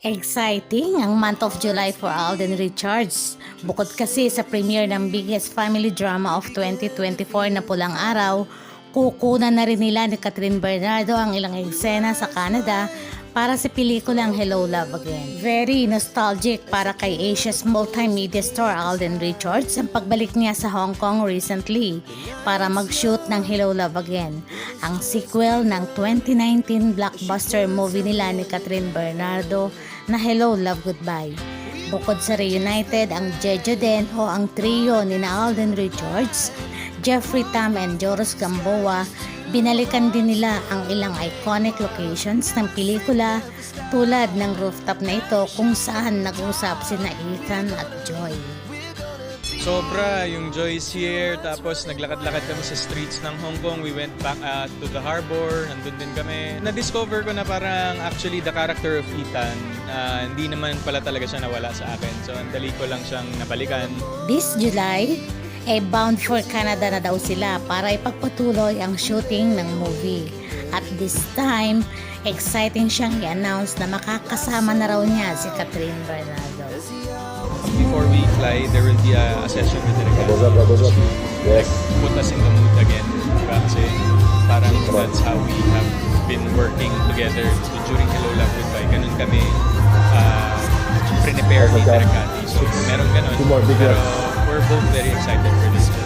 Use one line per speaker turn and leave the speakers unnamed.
Exciting ang month of July for Alden Richards. Bukod kasi sa premiere ng biggest family drama of 2024 na Pulang Araw, kukunan na rin nila ni Catherine Bernardo ang ilang eksena sa Canada para sa pelikulang Hello Love Again. Very nostalgic para kay Asia's multimedia star Alden Richards ang pagbalik niya sa Hong Kong recently para mag-shoot ng Hello Love Again, ang sequel ng 2019 blockbuster movie nila ni Catherine Bernardo na Hello Love Goodbye. Bukod sa reunited ang Jejo Den o ang trio ni na Alden Richards, Jeffrey Tam and Joros Gamboa, binalikan din nila ang ilang iconic locations ng pelikula tulad ng rooftop na ito kung saan nag-usap sina Ethan at Joy.
Sobra, yung Joyce here, tapos naglakad-lakad kami sa streets ng Hong Kong. We went back uh, to the harbor, nandun din kami. Na-discover ko na parang actually the character of Ethan, uh, hindi naman pala talaga siya nawala sa akin. So, ang dali ko lang siyang nabalikan.
This July, eh bound for Canada na daw sila para ipagpatuloy ang shooting ng movie. At this time, exciting siyang i-announce na makakasama na raw niya si Catherine Bernardo.
Before we fly, there will be a, a session with the
bubbles up. Yes.
put us in the mood again. Diba? Kasi parang that's how we have been working together during Hello Love Goodbye. Ganun kami uh, prepare ni Derek Cathy. So meron ganun.
Two more big
Pero both very excited for this.